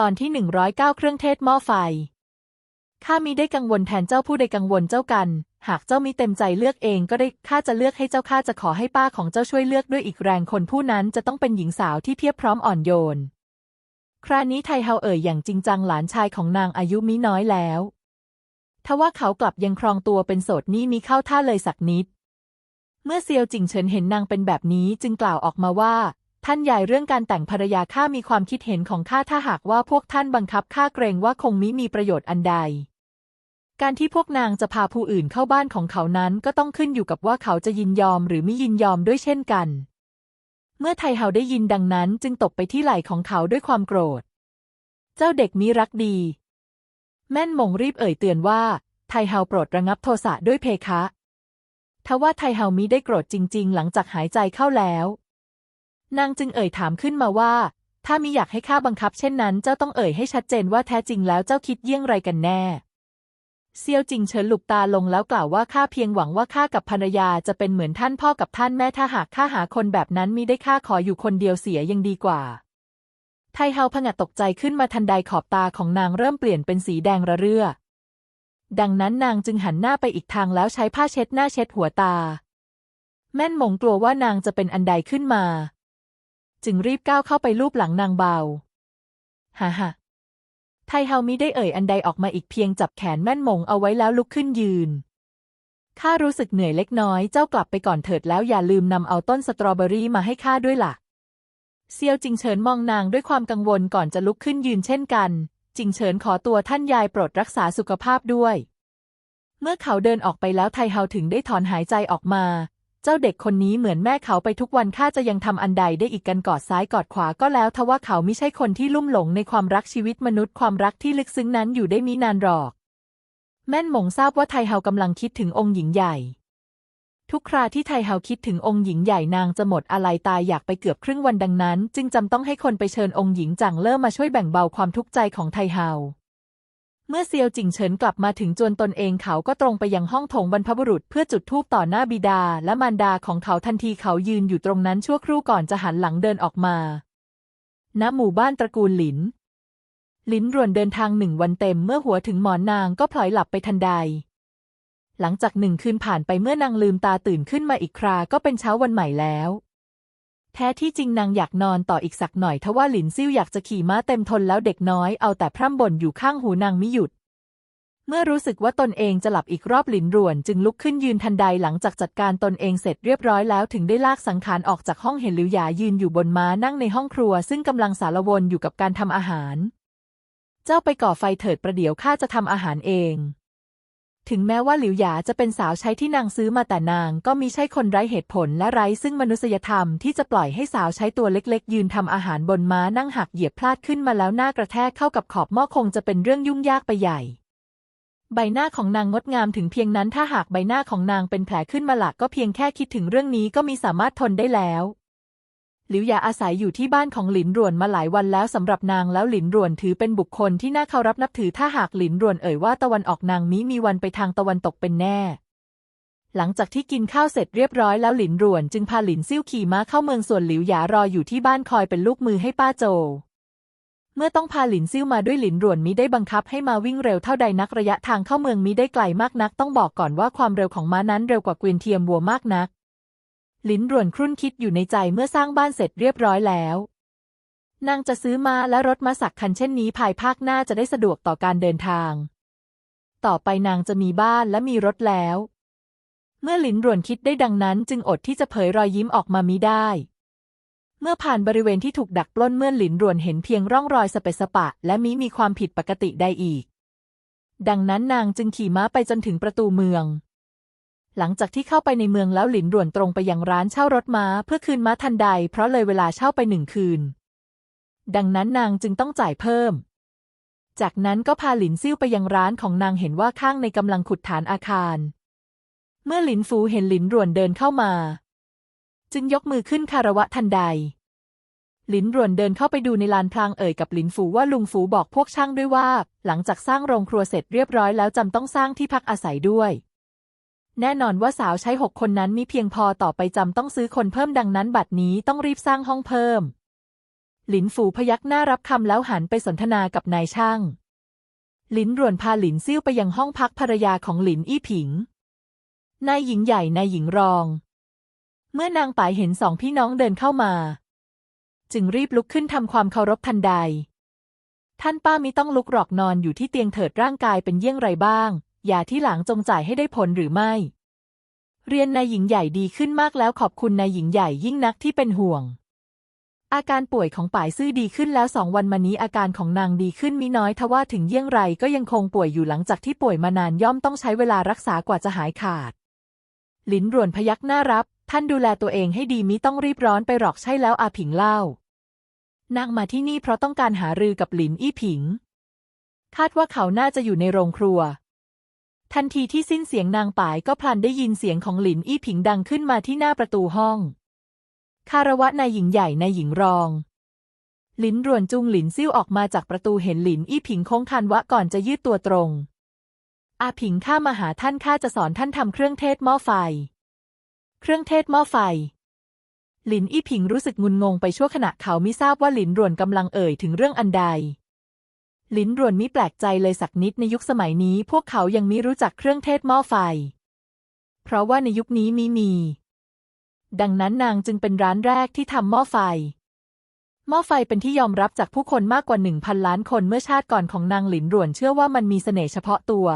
ตอนที่หนึ่งร้อยเก้าเครื่องเทศหม้อไฟ ข้ามิได้กังวลแทนเจ้าผู้ใดกังวลเจ้ากัน หากเจ้ามิเต็มใจเลือกเองก็ได้ ข้าจะเลือกให้เจ้าข้าจะขอให้ป้าของเจ้าช่วยเลือกด้วยอีกแรงคนผู้นั้นจะต้องเป็นหญิงสาวที่เพียบพร้อมอ่อนโยน ครานี้ไทเฮาเอ่ยอย่างจริงจังหลานชายของนางอายุมิน้อยแล้วทว่าเขากลับยังครองตัวเป็นโสดนี่มีเข้าท่าเลยสักนิด เมื่อเซียวจิงเฉินเห็นนางเป็นแบบนี้จึงกล่าวออกมาว่า ท่านใหญ่เรื่องการแต่งภรรยาข้ามีความคิดเห็นของข้าถ้าหากว่าพวกท่านบังคับข้าเกรงว่าคงมิมีประโยชน์อันใด การที่พวกนางจะพาผู้อื่นเข้าบ้านของเขานั้นก็ต้องขึ้นอยู่กับว่าเขาจะยินยอมหรือไม่ยินยอมด้วยเช่นกัน เมื่อไทเฮาได้ยินดังนั้นจึงตกไปที่ไหล่ของเขาด้วยความโกรธ เจ้าเด็กมิรักดี แม่นมงรีบเอ่ยเตือนว่าไทเฮาโปรดระงับโทสะด้วยเพคะทว่าไทเฮามิได้โกรธจริง ๆ หลังจากหายใจเข้าแล้ว นางจึงเอ่ยถามขึ้นมาว่า ถ้ามิอยากให้ข้าบังคับเช่นนั้น เจ้าต้องเอ่ยให้ชัดเจนว่าแท้จริงแล้วเจ้าคิดเยี่ยงไรกันแน่ เซียวจิงเฉินหลุกตาลงแล้วกล่าวว่าข้าเพียงหวังว่าข้ากับภรรยาจะเป็นเหมือนท่านพ่อกับท่านแม่ถ้าหากข้าหาคนแบบนั้นมิได้ข้าขออยู่คนเดียวเสียยังดีกว่า ไทเฮาผงะตกใจขึ้นมาทันใดขอบตาของนางเริ่มเปลี่ยนเป็นสีแดงระเรื่อ ดังนั้นนางจึงหันหน้าไปอีกทางแล้วใช้ผ้าเช็ดหน้าเช็ดหัวตา แม่นหมงกลัวว่านางจะเป็นอันใดขึ้นมา จึงรีบก้าวเข้าไปลูบหลังนางเบาฮ่าฮ่าไทเฮามิได้เอ่ยอันใดออกมาอีกเพียงจับแขนแม่นมงเอาไว้แล้วลุกขึ้นยืน ข้ารู้สึกเหนื่อยเล็กน้อย เจ้ากลับไปก่อนเถิดแล้วอย่าลืมนำเอาต้นสตรอเบอรี่มาให้ข้าด้วยล่ะ เซียวจิงเฉินมองนางด้วยความกังวลก่อนจะลุกขึ้นยืนเช่นกัน จิงเฉินขอตัวท่านยายโปรดรักษาสุขภาพด้วย เมื่อเขาเดินออกไปแล้วไทเฮาถึงได้ถอนหายใจออกมา เจ้าเด็กคนนี้เหมือนแม่เขาไปทุกวันข้าจะยังทำอันใดได้อีกกันกอดซ้ายกอดขวาก็แล้วทว่าเขาไม่ใช่คนที่ลุ่มหลงในความรักชีวิตมนุษย์ความรักที่ลึกซึ้งนั้นอยู่ได้มินานหรอก แม่นหมงทราบว่าไทเฮากำลังคิดถึงองค์หญิงใหญ่ ทุกคราที่ไทเฮาคิดถึงองค์หญิงใหญ่นางจะหมดอะไรตายอยากไปเกือบครึ่งวันดังนั้น จึงจำต้องให้คนไปเชิญองค์หญิงจังเล่อมาช่วยแบ่งเบาความทุกข์ใจของไทเฮา เมื่อเซียวจิงเฉินกลับมาถึงจวนตนเองเขาก็ตรงไปยังห้องโถงบรรพบุรุษเพื่อจุดธูปต่อหน้าบิดา และมารดาของเขาทันทีเขายืนอยู่ตรงนั้นชั่วครู่ก่อนจะหันหลังเดินออกมา ณ หมู่บ้านตระกูลหลิน หลินรวนเดินทางหนึ่งวันเต็มเมื่อหัวถึงหมอนนางก็พลอยหลับไปทันใด หลังจากหนึ่งคืนผ่านไปเมื่อนางลืมตาตื่นขึ้นมาอีกคราก็เป็นเช้าวันใหม่แล้ว แท้ที่จริงนางอยากนอนต่ออีกสักหน่อยทว่าหลินซิ่วอยากจะขี่ม้าเต็มทนแล้วเด็กน้อยเอาแต่พร่ำบ่นอยู่ข้างหูนางไม่หยุด เมื่อรู้สึกว่าตนเองจะหลับอีกรอบหลินร่วน จึงลุกขึ้นยืนทันใดหลังจากจัดการตนเองเสร็จเรียบร้อยแล้วถึงได้ลากสังขารออกจากห้องเห็นหลิวหยายืนอยู่บนม้านั่งในห้องครัว ซึ่งกำลังสารวนอยู่กับการทำอาหาร เจ้าไปก่อไฟเถิดประเดี๋ยวข้าจะทำอาหารเอง ถึงแม้ว่าหลิวหยาจะเป็นสาวใช้ที่นางซื้อมาแต่นางก็มิใช่คนไร้เหตุผลและไร้ซึ่งมนุษยธรรมที่จะปล่อยให้สาวใช้ตัวเล็กๆ ยืนทำอาหารบนม้านั่งหักเหยียบพลาดขึ้นมาแล้วหน้ากระแทกเข้ากับขอบหม้อคงจะเป็นเรื่องยุ่งยากไปใหญ่ ใบหน้าของนางงดงามถึงเพียงนั้นถ้าหากใบหน้าของนางเป็นแผลขึ้นมาหลักก็เพียงแค่คิดถึงเรื่องนี้ก็มีสามารถทนได้แล้ว หลิวหยาอาศัยอยู่ที่บ้านของหลินรวนมาหลายวันแล้วสำหรับนางแล้วหลินรวนถือเป็นบุคคลที่น่าเคารพนับถือถ้าหากหลินรวนเอ่ยว่าตะวันออกนางมิมีวันไปทางตะวันตกเป็นแน่ หลังจากที่กินข้าวเสร็จเรียบร้อยแล้วหลินรวนจึงพาหลินซิ่วขี่ม้าเข้าเมืองส่วนหลิวหยารออยู่ที่บ้านคอยเป็นลูกมือให้ป้าโจเมื่อต้องพาหลินซิ่วมาด้วยหลินรวนมิได้บังคับให้มาวิ่งเร็วเท่าใดนักระยะทางเข้าเมืองมิได้ไกลมากนัก ต้องบอกก่อนว่าความเร็วของม้านั้นเร็วกว่าเกวียนเทียมวัวมากนัก ลินรวนครุ่นคิดอยู่ในใจเมื่อสร้างบ้านเสร็จเรียบร้อยแล้ว นางจะซื้อมาและรถม้าสักคันเช่นนี้ภายภาคหน้าจะได้สะดวกต่อการเดินทาง ต่อไปนางจะมีบ้านและมีรถแล้ว เมื่อลินรวนคิดได้ดังนั้น จึงอดที่จะเผยรอยยิ้มออกมามิได้ เมื่อผ่านบริเวณที่ถูกดักปล้นเมื่อหลินรวนเห็นเพียงร่องรอยสเปสปะ และมิมีความผิดปกติใดอีก ดังนั้นนางจึงขี่ม้าไปจนถึงประตูเมือง หลังจากที่เข้าไปในเมืองแล้วหลินรวนตรงไปยังร้านเช่ารถม้าเพื่อคืนม้าทันใด เพราะเลยเวลาเช่าไปหนึ่งคืน ดังนั้นนางจึงต้องจ่ายเพิ่ม จากนั้นก็พาหลินซิ่วไปยังร้านของนางเห็นว่าข้างในกำลังขุดฐานอาคาร เมื่อหลินฟูเห็นหลินรวนเดินเข้ามา จึงยกมือขึ้นคารวะทันใด หลินรวนเดินเข้าไปดูในลานพลางเอ่ยกับหลินฟูว่าลุงฟูบอกพวกช่างด้วยว่า หลังจากสร้างโรงครัวเสร็จเรียบร้อยแล้วจำต้องสร้างที่พักอาศัยด้วย แน่นอนว่าสาวใช้หกคนนั้นมีเพียงพอต่อไปจำต้องซื้อคนเพิ่มดังนั้นบัดนี้ต้องรีบสร้างห้องเพิ่ม หลินฝูพยักหน้ารับคำแล้วหันไปสนทนากับนายช่าง หลินรวนพาหลินซิ่วไปยังห้องพักภรรยาของหลินอี้ผิง นายหญิงใหญ่นายหญิงรอง เมื่อนางป๋ายเห็นสองพี่น้องเดินเข้ามา จึงรีบลุกขึ้นทำความเคารพทันใด ท่านป้ามิต้องลุกหรอกนอนอยู่ที่เตียงเถิดร่างกายเป็นเยี่ยงไรบ้าง อย่าที่หลังจงจ่ายให้ได้ผลหรือไม่ เรียนนายหญิงใหญ่ดีขึ้นมากแล้วขอบคุณนายหญิงใหญ่ยิ่งนักที่เป็นห่วง อาการป่วยของป่ายซื่อดีขึ้นแล้วสองวันมานี้อาการของนางดีขึ้นมิน้อยทว่าถึงเยี่ยงไรก็ยังคงป่วยอยู่หลังจากที่ป่วยมานานย่อมต้องใช้เวลารักษากว่าจะหายขาด หลินรวนพยักหน้ารับ ท่านดูแลตัวเองให้ดีมิต้องรีบร้อนไปหรอกใช่แล้วอาผิงเล่านางมาที่นี่เพราะต้องการหารือกับหลินอี้ผิง คาดว่าเขาน่าจะอยู่ในโรงครัว ทันทีที่สิ้นเสียงนางป่ายก็พลันได้ยินเสียงของหลินอี้ผิงดังขึ้นมาที่หน้าประตูห้อง คารวะนายหญิงใหญ่นายหญิงรองหลินรวนจุงหลินซิ่วออกมาจากประตูเห็นหลินอี้ผิงโค้งคันวะก่อนจะยืดตัวตรง อาผิงข้ามาหาท่านข้าจะสอนท่านทำเครื่องเทศหม้อไฟ เครื่องเทศหม้อไฟ หลินอี้ผิงรู้สึกงุนงงไปชั่วขณะเขาไม่ทราบว่าหลินรวนกำลังเอ่ยถึงเรื่องอันใด ลินรวนมิแปลกใจเลยสักนิดในยุคสมัยนี้ พวกเขายังมิรู้จักเครื่องเทศหม้อไฟ เพราะว่าในยุคนี้มีมี ดังนั้นนางจึงเป็นร้านแรกที่ทำหม้อไฟ หม้อไฟเป็นที่ยอมรับจากผู้คนมากกว่าหนึ่งพันล้านคนเมื่อชาติก่อนของนางหลินรวนเชื่อว่ามันมีเสน่ห์เฉพาะตัว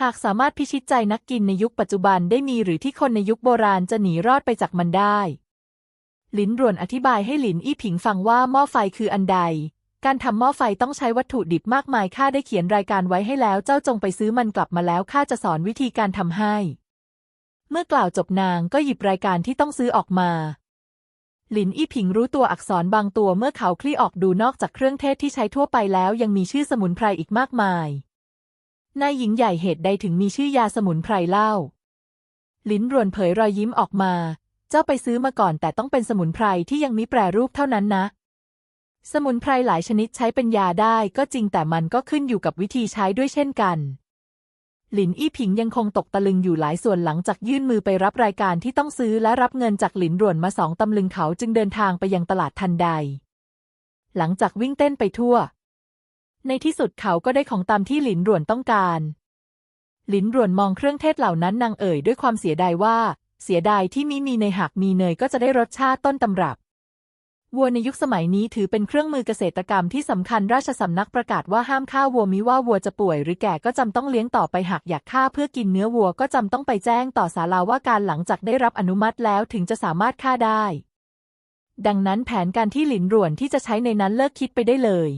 หากสามารถพิชิตใจนักกินในยุคปัจจุบันได้มีหรือที่คนในยุคโบราณจะหนีรอดไปจากมันได้ลินรวนอธิบายให้หลินอี้ผิงฟังว่าหม้อไฟคืออันใด การทำหม้อไฟต้องใช้วัตถุดิบมากมายข้าได้เขียนรายการไว้ให้แล้วเจ้าจงไปซื้อมันกลับมาแล้วข้าจะสอนวิธีการทำให้ เมื่อกล่าวจบนางก็หยิบรายการที่ต้องซื้อออกมา หลินอี้ผิงรู้ตัวอักษรบางตัวเมื่อเขาคลี่ออกดูนอกจากเครื่องเทศที่ใช้ทั่วไปแล้วยังมีชื่อสมุนไพรอีกมากมายนายหญิงใหญ่เหตุใดถึงมีชื่อยาสมุนไพรเล่า ลิ้นรวนเผยรอยยิ้มออกมา เจ้าไปซื้อมาก่อนแต่ต้องเป็นสมุนไพรที่ยังมิแปรรูปเท่านั้นนะ สมุนไพรหลายชนิดใช้เป็นยาได้ก็จริงแต่มันก็ขึ้นอยู่กับวิธีใช้ด้วยเช่นกันหลินอี้ผิงยังคงตกตะลึงอยู่หลายส่วนหลังจากยื่นมือไปรับรายการที่ต้องซื้อและรับเงินจากหลินรวนมาสองตำลึงเขาจึงเดินทางไปยังตลาดทันใด หลังจากวิ่งเต้นไปทั่ว ในที่สุดเขาก็ได้ของตามที่หลินรวนต้องการ หลินรวนมองเครื่องเทศเหล่านั้นนางเอ่ยด้วยความเสียดายว่า เสียดายที่มิมีเนหากมีเนยก็จะได้รสชาติต้นตำรับ วัวในยุคสมัยนี้ถือเป็นเครื่องมือเกษตรกรรมที่สำคัญราชสำนักประกาศว่าห้ามฆ่าวัวมิว่าวัวจะป่วยหรือแก่ก็จำต้องเลี้ยงต่อไปหากอยากฆ่าเพื่อกินเนื้อวัวก็จำต้องไปแจ้งต่อศาลาว่าการหลังจากได้รับอนุมัติแล้วถึงจะสามารถฆ่าได้ ดังนั้นแผนการที่หลินร่วนที่จะใช้ในนั้นเลิกคิดไปได้เลย